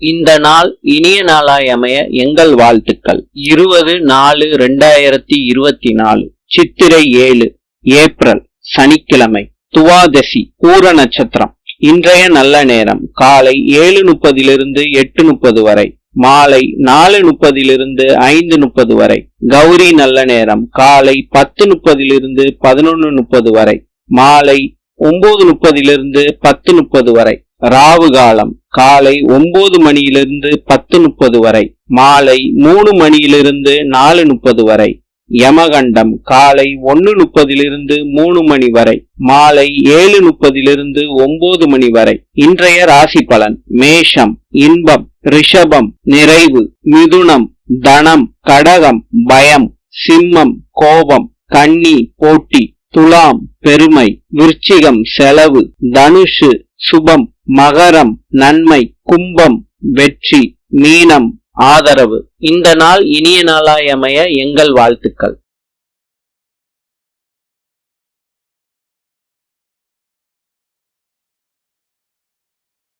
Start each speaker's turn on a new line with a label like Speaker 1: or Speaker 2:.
Speaker 1: இந்த நாள் இனிய நாளாய் அமைய எங்கள் வாழ்த்துக்கள். இருபது நாலு ரெண்டாயிரத்தி இருபத்தி நாலு சித்திரை ஏழு ஏப்ரல் சனிக்கிழமை துவாதசி பூர நட்சத்திரம். இன்றைய நல்ல நேரம் காலை ஏழு முப்பதிலிருந்து எட்டு முப்பது வரை மாலை நாலு முப்பதிலிருந்து ஐந்து முப்பது வரை. கௌரி நல்ல நேரம் காலை பத்து முப்பதிலிருந்து பதினொன்னு முப்பது வரை மாலை ஒன்பது முப்பதிலிருந்து பத்து முப்பது வரை. ராவு காலம் காலை ஒன்பது மணியிலிருந்து பத்து முப்பது வரை மாலை மூணு மணியிலிருந்து நாலு முப்பது வரை யமகண்டம் காலை ஒன்னு முப்பதிலிருந்து மூணு மணி வரை மாலை ஏழு முப்பதிலிருந்து ஒன்பது மணி வரை. இன்றைய ராசி பலன் மேஷம் இன்பம் ரிஷபம் நிறைவு மிதுனம் தனம் கடகம் பயம் சிம்மம் கோபம் கன்னி போட்டி துலாம் பெருமை விருச்சிகம் செலவு தனுஷு சுபம் மகரம் நன்மை கும்பம் வெற்றி மீனம் ஆதரவு. இந்த நாள் இனிய நாளாய் அமைய எங்கள் வாழ்த்துக்கள்.